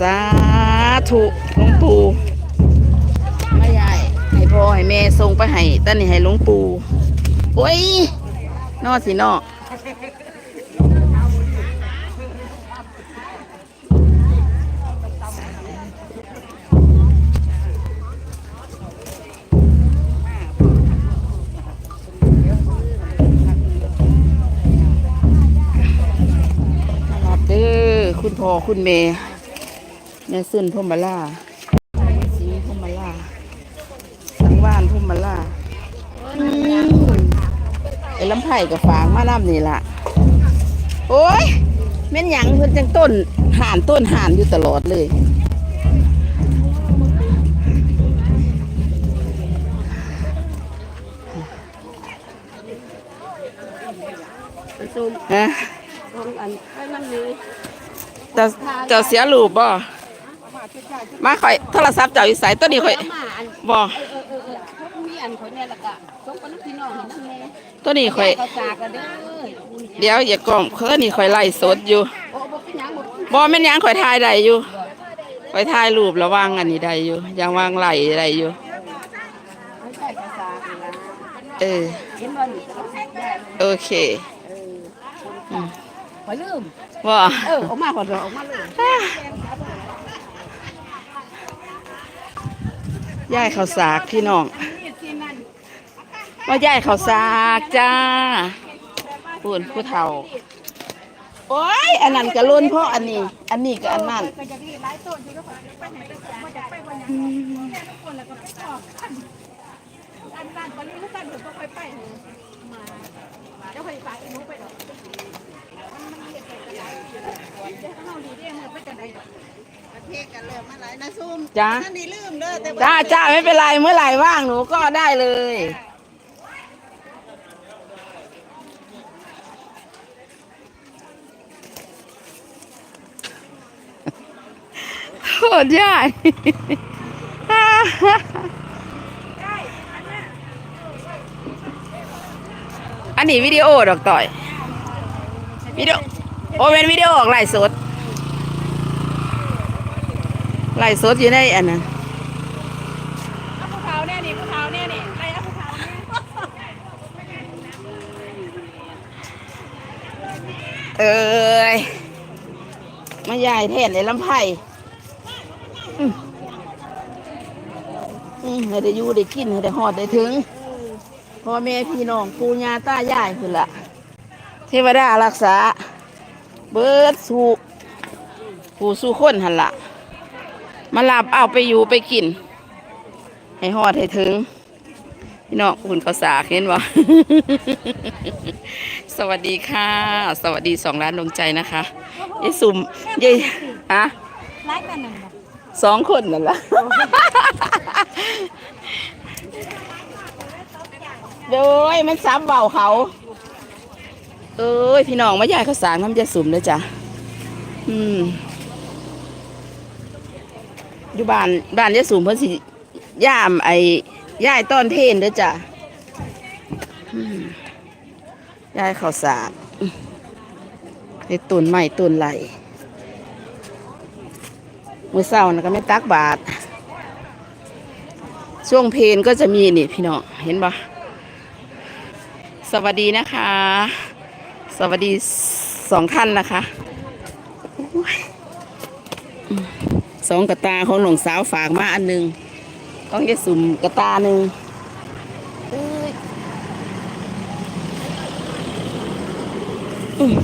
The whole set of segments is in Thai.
สาธุหลวงปู่ไม่ใหญ่ให้พ่อให้แม่ส่งไปให้ตั้นนี่ให้หลวงปู่โอ้ยนอสินอรับเด้อคุณพ่อคุณแม่ แม่ซึ่นพ่อมาล่าสีพ่อมาล่า สังวานพ่อมาล่าอืมไอ้ลำไผ่กับฝางมาน้ำนี่ล่ะ โอ้ยแม่นหยังเพิ่นจังต้นห่านต้นห่านอยู่ตลอดเลยซูมฮะ ตรงอันไอ้นั่นนี่เจ้าเจ้าเสียรูปบ่ มาข่อยโทรศัพท์เจ้าอยู่ไสตัวนี้ข่อยเอามาอันบ่เออเออเออเขามีอันเขาเนี่ยละกะสงคนพี่น้องเห็นนั่นแน่ตัวนี้ข่อยเขาจากกันเด้อเดี๋ยวอย่ากล่อมเขานี่ข่อยไล่สดอยู่โอ้บ่เป็นหยังบ่บ่แม่นหยังข่อยถ่ายได้อยู่ข่อยถ่ายรูประวังอันนี้ได้อยู่ยังวางไหลได้อยู่ไม่ใช่ภาษานี่นะเออเห็นบ่นี่เขาแยกโอเคขอลืมว่าเออออกมาก่อนเถอะออกมาเลย ย่ายข้าวสากพี่น้องว่าย่ายข้าวสากจ้าพูนผู้เฒ่า โอ้ย อันนั้นก็ล้นเพราะอันนี้ อันนี้ก็อันนั้น ก็จะมีหลายต้นที่เขาไปไหนไปไหนมาจากไปวันยังแค่ทุกคนแล้วก็ไปออกกันอันบ้านตอนนี้ทุกท่านเดี๋ยวก็ค่อยไปมาเดี๋ยวค่อยฝากอีนุไปดอกมันมันเรียกไปกันได้เดี๋ยวเขาดีเด้งไปกันได้ประเทศกันเลยมาหลายนะซุ่มจ้าท่านนี่ลืมเด้อแต่จ้าจ้าไม่เป็นไรเมื่อไหร่ว่างหนูก็ได้เลยโคตรยากอันนี้วิดีโอดอกต่อย วิดีโอโอเป็นวิดีโอออกไลฟ์สด ไลฟ์สดอยู่ในอันนั้นเอาภูเขาเนี่ยนี่ภูเขาเนี่ยนี่ไปเอาภูเขาเนี่ยเอ้ยมาใหญ่แทนในลำไผ่อืมอืมให้ได้อยู่ได้กินให้ได้หอดได้ถึงพ่อแม่พี่น้องปู่ย่าตายายคือละเทวดารักษา เบิดสู่ผู้สู่คนหันละ มาลับเอาไปอยู่ไปกิน ให้หอดให้ถึง พี่น้องคุณภาษากเห็นบ่สวัสดีค่ะ สวัสดีสองล้านดวงใจนะคะยายสุ่มยายฮะไล่กันหนึ่งสองคนนั่นละโดยมันซ้ำเบาเขา เอ้ย พี่น้องมาย่ายข้าวสารน้ำยาสุ่มเลยจ้ะ อืม อยู่บ้านบ้านยาสุ่มเพิ่นสิย่ามไอ้ย่ายต้อนเทนเด้อจ้ะย่ายข้าวสารไอ้ตุนใหม่ตุนไหลมือเศร้านะก็ไม่ตักบาทช่วงเพลนก็จะมีนี่พี่น้องเห็นปะสวัสดีนะคะ สวัสดีสองท่านนะคะโอ้ยอืม สองกระตาของหลวงสาวฝากมาอันหนึ่งของยายสุ่มกระตาหนึ่งเอ้ยอืม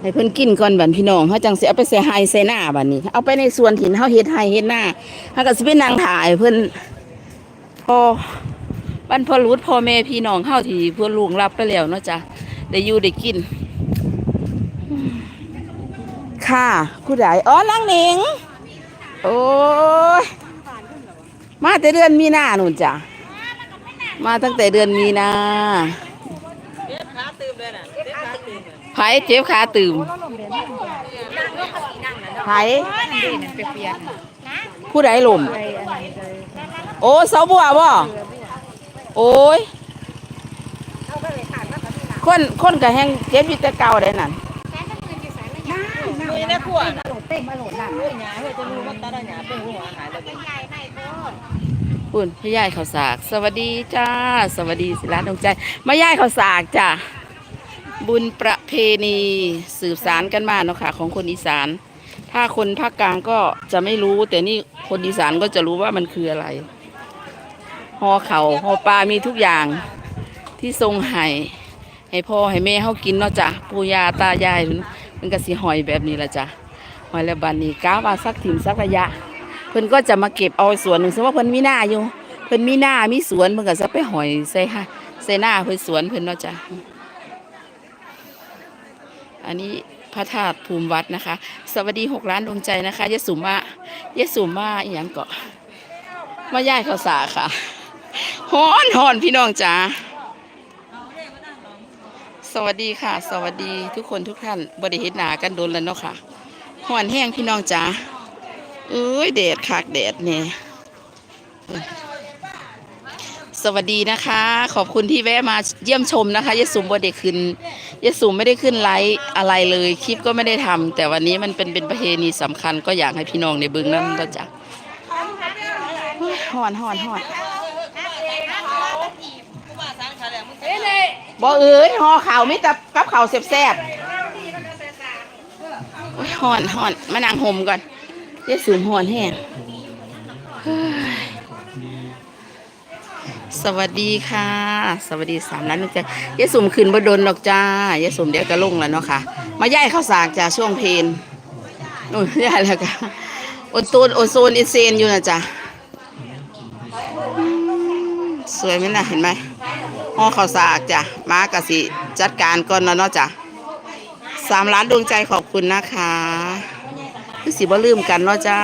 ให้เพิ่นกินก่อนบันพี่น้องเขาจังสิเอาไปใส่ไฮใส่หน้าบันนี้ เอาไปในส่วนถิ่นเขาเฮ็ดไฮเฮ็ดหน้าเขาก็สิไปนั่งถ่ายเพิ่นพอบรรพบุรุษพ่อแม่พี่น้องเฮาที่เพิ่นลุงรับไปแล้วเนาะจ้ะได้อยู่ได้กิน ค่ะผู้ใดอ๋อนางหนิง โอ้ยมาแต่เดือนมีนาหนุนจ้ะมาตั้งแต่เดือนมีนาไผเจ็บขาตื่มไผผู้ใดหล่มโอ้เสาบัวบ่โอ้ยคนคนก็แห้งเก็บอยู่แต่เก่าได้นั่น มือในขวดเต็มมาโหลดหลังมือหยาเพื่อจะรู้ว่าตาหยาเป็นหัวหายแล้วคุณพี่ยายเขาสาก สวัสดีจ้า สวัสดีสิร้านดวงใจมายายเขาสากจ้ะบุญประเพณีสืบสารกันมาเนาะค่ะ ของคนอีสาน ถ้าคนภาคกลางก็จะไม่รู้ แต่นี่คนอีสานก็จะรู้ว่ามันคืออะไรห่อเขาห่อปลามีทุกอย่างที่ทรงไห้ให้พ่อให้แม่เขากินเนาะจ้ะปู่ย่าตายาย มันก็สิหอยแบบนี้ละจ้ะหอยแล้วบันนี้ก้าวว่าสักถิ่มสักระยะ เพิ่นก็จะมาเก็บเอาสวนหนึ่งสมมติว่าเพิ่นมีหน้าอยู่ เพิ่นมีหน้ามีสวนเพิ่นก็จะไปหอยใส่ฮะใส่หน้าเพิ่นสวนเพิ่นเนาะจ้ะอันนี้พระธาตุภูมิวัดนะคะ สวัสดีหกล้านดวงใจนะคะยะสุมายะสุมาอีหยังเกาะมาย่ายข้าวสาค่ะฮ้อนฮ้อนพี่น้องจ๋า สวัสดีค่ะ สวัสดีทุกคนทุกท่านบริเฮ็ดหนากันโดนแล้วเนาะค่ะฮ้อนแห้งพี่น้องจ๋าเอ้ยแดดคักแดดเนี่ยสวัสดีนะคะ ขอบคุณที่แวะมาเยี่ยมชมนะคะยะสุมบ่ได้ขึ้นยะสุมไม่ได้ขึ้นไลฟ์อะไรเลยคลิปก็ไม่ได้ทำแต่วันนี้มันเป็นเป็นประเพณีสำคัญก็อยากให้พี่น้องในบึงนั่นก็จะห่อนห่อนห่อน บ่เอ้ยห่อข่าวมิตรกับข่าวแซ่บๆโอ้ยห่อนห่อนมานั่งห่มก่อนเยสูมหอนแห้งสวัสดีค่ะ สวัสดีสามล้านนึงจ้ะเยสูมขึ้นบดนดอกจ้าเยสูมเดี๋ยวก็ลงแล้วเนาะค่ะ มาย่ายข้าวสากจ้าช่วงเพลนโอ้ยย่ายแล้วกันโอโซนโอโซนอินเซนอยู่นะจ้ะสวยไหมนะเห็นไหม ห่อข้าวสากจ้ะมากะสิจัดการก่อนแล้วเนาะจ้ะสามล้านดวงใจขอบคุณนะคะคือสิบ่ลืมกันเนาะจ้า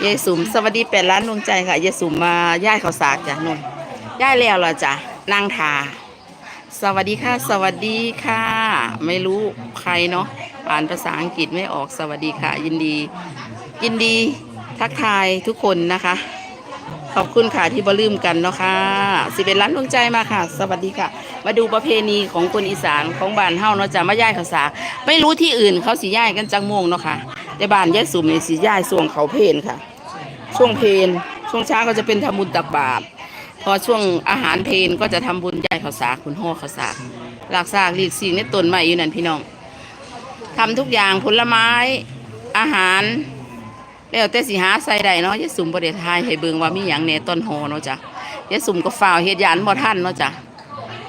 เยสุมสวัสดีแปดล้านดวงใจค่ะเยสุมมาย่ายข้าวสากจ้ะนุ่นย่ายแล้วเหรอจ้ะนางทาสวัสดีค่ะ สวัสดีค่ะ ไม่รู้ใครเนาะอ่านภาษาอังกฤษไม่ออกสวัสดีค่ะ ยินดี ยินดีทักทายทุกคนนะคะ ขอบคุณค่ะที่บ่ลืมกันเนาะค่ะสิเป็นล้านดวงใจมาค่ะ สวัสดีค่ะ มาดูประเพณีของคนอีสานของบ้านเฮาเนาะจ้ะมาย่ายขาสาไม่รู้ที่อื่นเขาสิย่ายกันจังโมงเนาะค่ะ แต่บ้านยายสุมนี่สิย่ายช่วงเขาเพนค่ะ ช่วงเพนช่วงเช้าก็จะเป็นทำบุญตักบาตรพอช่วงอาหารเพนก็จะทำบุญย่ายขาสาคุณห่อขาสาหลากซากหลีกสิ่งในต้นไม้อยู่นั่นพี่น้องทำทุกอย่างผลไม้อาหาร แล้วแต่สิหาใส่ได้เนาะยายสุมบ่ได้ทายให้เบิ่งว่ามีหยังแหน่ต้นหอเนาะจ้ะยายสุมก็ฝ่าวเฮ็ดยานบ่ทันเนาะจ้ะ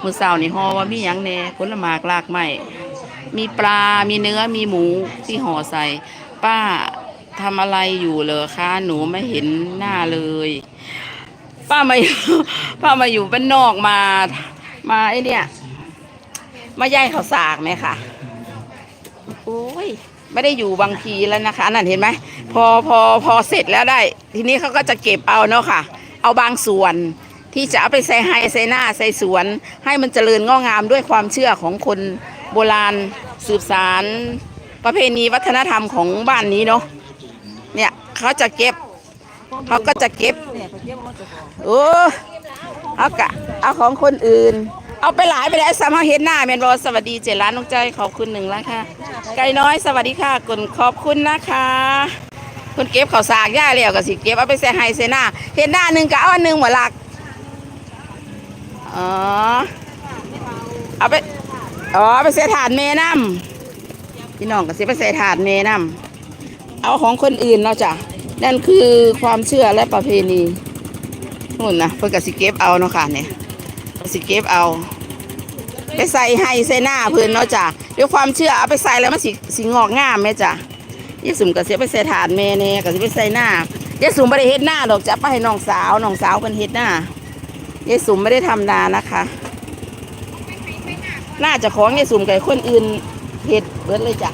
มื้อเช้านี่ฮอว่ามีหยังแหน่ผลไม้รากไม้มีปลา มีเนื้อ มีหมูที่ห่อใส่ ป้าทำอะไรอยู่เหรอคะ หนูไม่เห็นหน้าเลย ป้ามาป้ามาอยู่บ้านนอกมา มาไอเนี่ย มาย่ายข้าวสากไหมค่ะ ไม่ได้อยู่บางทีแล้วนะคะนั่นเห็นไหมพอพอพอเสร็จแล้วได้ ทีนี้เขาก็จะเก็บเอาเนาะค่ะ เอาบางส่วนที่จะเอาไปใส่ไฮใส่หน้าใส่สวน ให้มันเจริญงอกงามด้วยความเชื่อของคนโบราณสืบสาร ประเพณีวัฒนธรรมของบ้านนี้เนาะเนี่ยเขาจะเก็บเขาก็จะเก็บโอ้เอากะเอาของคนอื่น เอาไปหลายไปแล้วสามารถเห็นหน้าแมนบอสวัสดีเจร้านน้องใจขอบคุณหนึ่งแล้วค่ะ ไก่น้อยสวัสดีค่ะกุนขอบคุณนะคะคุณเก็บข้าวสากย่าแล้วก็สิเก็บเอาไปใส่ไฮใส่หน้าเห็นหน้าหนึ่งก็เอาอันหนึ่งหมดหลักอ๋อเอาไปอ๋อไปใส่ถาดเมน้ำพี่น้องก็สิไปใส่ถาดเมน้ำเอาของคนอื่นเนาะจ้ะนั่นคือความเชื่อและประเพณีนู่นนะเพื่อนก็สิเก็บเอาเนาะค่ะเนี่ยสิเก็บเอา ไปใส่ให้ใส่หน้าเพื่อนเนาะจ้ะด้วยความเชื่อเอาไปใส่แล้วมันสิสิงอกงามไหมจ้ะยายสุ่มก็เสียไปใส่ถาดแม่เน่ก็สิไปใส่หน้ายายสุ่มไม่ได้เฮ็ดหน้าดอกจะไปให้น้องสาวน้องสาวเป็นเฮ็ดหน้ายายสุ่มไม่ได้ทำนานะคะหน่าจะของยายสุ่มกับคนอื่นเฮ็ดเบิดเลยจ้ะ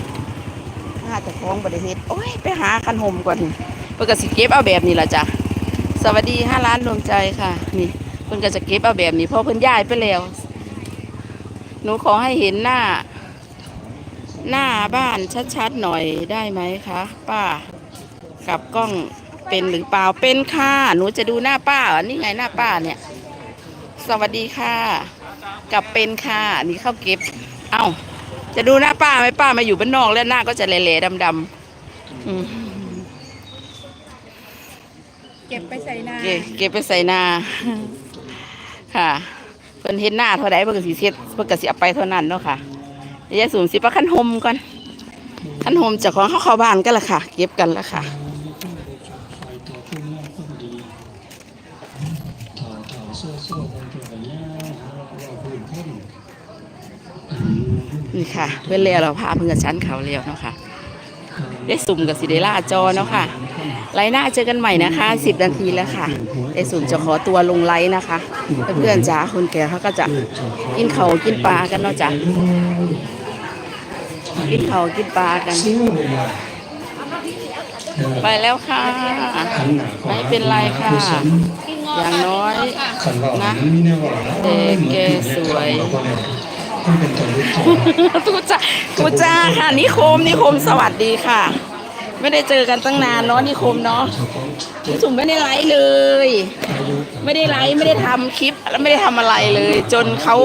หน่าจะของบริเฮ็ดโอ้ยไปหาคันห่มก่อนเพื่อก็สิเก็บเอาแบบนี้ละจ้ะสวัสดีห้าล้านดวงใจค่ะ นี่เพิ่นก็จะเก็บเอาแบบนี้เพราะเพิ่นย้ายไปแล้ว หนูขอให้เห็นหน้า หน้าบ้านชัดๆหน่อยได้ไหมคะป้ากับกล้องเป็นหรือเปล่าเป็นค่ะหนูจะดูหน้าป้าเหรอนี่ไงหน้าป้าเนี่ย สวัสดีค่ะกลับเป็นค่ะอันนี่เข้าเก็บ เอ้า จะดูหน้าป้าไหมป้ามาอยู่บ้านนอกแล้วหน้าก็จะเละๆดำๆอืมเก็บไปใส่นาเก็บเก็บไปใส่นาค่ะเพิ่นเห็นหน้าเท่าใดเพิ่นก็สิเฮ็ดเพิ่นก็สิเอาไปเท่านั้นเนาะค่ะเดี๋ยสูมสิปะคันหมก่อนคันหมจากของเขาเข้าบ้านกันละค่ะ เก็บกันละค่ะนี่ค่ะเพื่อนเลี้ยวเราพาเพื่อนชั้นเขาเลี้ยวเนาะค่ะ ได้สุ่มกับสิเดล่าจอเนาะค่ะ ไลน์หน้าเจอกันใหม่นะคะ 10 นาทีแล้วค่ะได้สุ่มจะขอตัวลงไลน์นะคะ เพื่อนๆจ๋าคนแก่เขาก็จะกินเขาวกินปลากันเนาะจ้ะกินเขาวกินปลากัน ไปแล้วค่ะ ไม่เป็นไรค่ะ อย่างน้อยนะเด็กแกสวยทูจ้าทูจ้าค่ะนิคมนิคมสวัสดีค่ะ ไม่ได้เจอกันตั้งนานเนาะนิคมเนาะพี่สุ่มไม่ได้ไลฟ์เลย ไม่ได้ไลฟ์ไม่ได้ทำคลิปแล้วไม่ได้ทำอะไรเลย จนเขา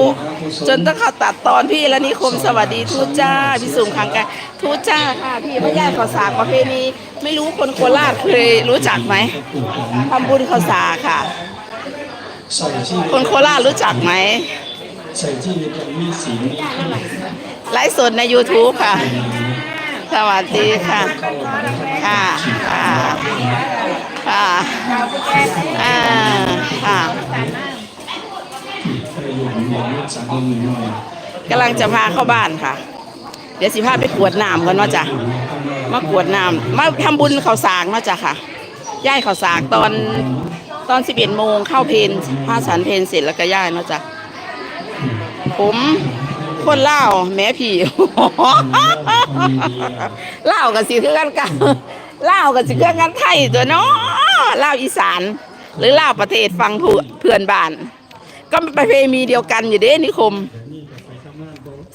จนต้องเขาตัดตอนพี่แล้วนิคมสวัสดีทูจ้าพี่สุ่มครั้งกันทูจ้าค่ะพี่พระญาติขอสากประเพณีไม่รู้คนโคราชเคยรู้จักไหมทำบุญขอสาค่ะ คนโคราชรู้จักไหมใส่ที่มีสีไลฟ์สดใน YouTube ค่ะ สวัสดีค่ะ ค่ะ ค่ะ ค่ะอ่าค่ะประโยชน์อย่างนี้สังคมหน่อยกำลังจะพาเข้าบ้านค่ะ เดี๋ยวสิพาไปกวดน้ำกันเนาะจ้ะมากวดน้ำมาทำบุญเขาสากเนาะจ้ะค่ะย่ายเขาสากตอนตอน11โมงเข้าเพนพาสันเพนเสร็จแล้วก็ย่ายเนาะจ้ะผม คนเล่าแม่ผีเล่ากับสิคือกันกันเล่ากับสิคือกันไทยตัวเนาะเล่าอีสาน หรือเล่าประเทศฟังเพื่อนบ้าน ก็ประเพณีเดียวกันอยู่เด้นิคม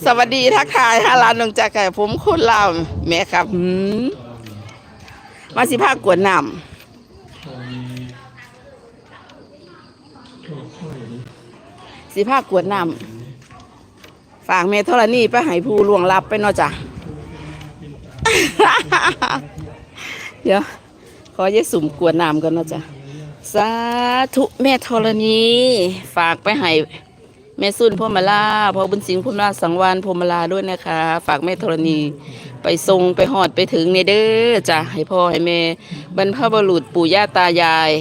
สวัสดีทักทายฮาลานงจากไก่ผมคนเล่าแม่ครับมาสิภาคกวนน้ำสิภาคกวนน้ำากเมทรณีไปให้ผู้ล่วงลับไปเนาะจ้ะ เดี๋ยว ขอเยสุ่มกวนน้ำกันเนาะจ้ะ สาธุแม่ธรณี ฝากไปให้แม่สุนพมาลาพ่อบุญสิงห์พรหมาลาสังวานพมาลาด้วยนะคะ ฝากแม่ธรณีไปทรงไปหอดไปถึงในเด้อจ้ะให้พ่อให้แม่บรรพบุรุษปู่ย่าตายาย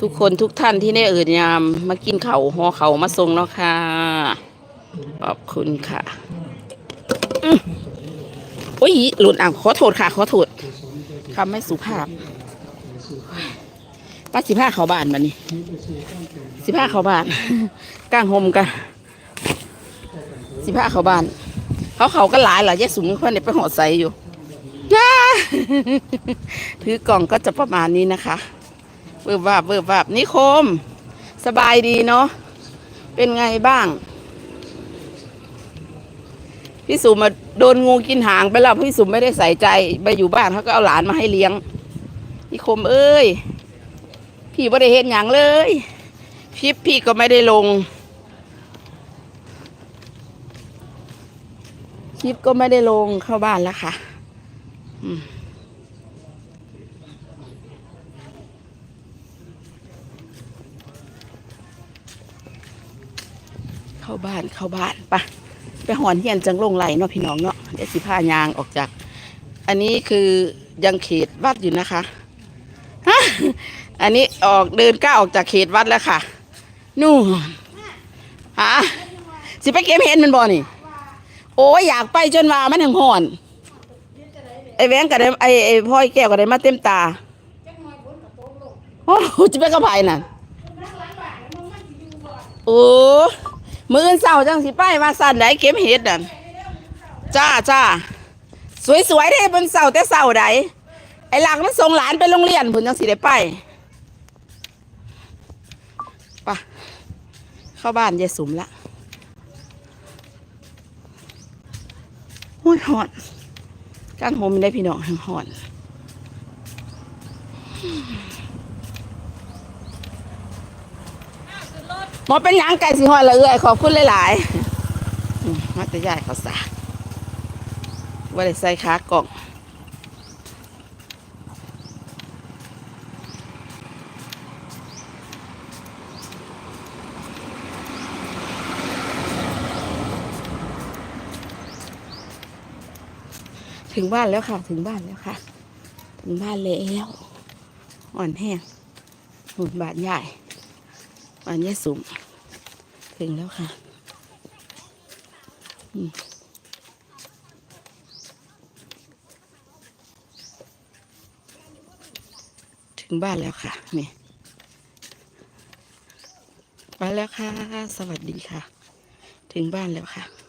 ทุกคนทุกท่านที่ได้เอ่ยยาม มากินเขาห่อเขามาทรงเนาะค่ะ ขอบคุณค่ะอืมโอ้ยหลุดอะขอโทษค่ะ ขอโทษคำไม่สุภาพป้าสิผ้าเขาบานมานี่สิผ้าเขาบานก้างหมกันสิผ้าเขาบาน เขาเขาก็หลายหลายแยกสูงเพื่อนเนี่ยไปหอดใสอยู่ถือกล่องก็จะประมาณนี้นะคะเบิบวาบเบิบวาบนิคม สบายดีเนาะเป็นไงบ้าง พี่สุมาโดนงูกินหางไปแล้วพี่สุไม่ได้ใส่ใจไปอยู่บ้านเขาก็เอาหลานมาให้เลี้ยงนิคมเอ้ย พี่ไม่ได้เห็นอย่างเลยคลิปพี่ก็ไม่ได้ลงคลิปก็ไม่ได้ลงเข้าบ้านแล้วค่ะเข้าบ้านเข้าบ้านไปะ ไปหอนเฮียนจังลงไหลเนาะพี่น้องเนาะเดี๋ยวสิผ้ายางออกจาก อันนี้คือยังเขตวัดอยู่นะคะอันนี้ออกเดินก้าออกจากเขตวัดแล้วค่ะ นู่นฮะสิไปเก็บเห็นมันบ่นี่ โอ้ยอยากไปจนว่ามันถึงหอน ไอ้แหวงก็ได้ไอ้ไอ้พ่อยแก้วก็ได้มาเต็มตาโอ้จะไปกระไผ่น่ะ โอ้ มืออนเศร้าจังสิไปมาสั่นไหนเก็บเห็ดน่ะจ้าจ้าสวยๆเด้บนเสาแต่เสาใดไอ้หลักมันส่งหลานไปโรงเรียนผุนจังสิได้ไปไปะเข้าบ้านยายสุมละโอ้ยหอนกางโฮมได้พี่น้องหอน หมอเป็นหยังไก่สิหอยละเอื้อยขอบคุณหลายๆอืมมาแต่ายเขาสากว่าได้ใส่ขากล่องถึงบ้านแล้วค่ะ ถึงบ้านแล้วค่ะ ถึงบ้านแล้ว อ่อนแห้งหุ่นบาดใหญ่ บานแย่สูงถึงแล้วค่ะถึงบ้านแล้วค่ะนี่มาแล้วค่ะ สวัสดีค่ะ ถึงบ้านแล้วค่ะ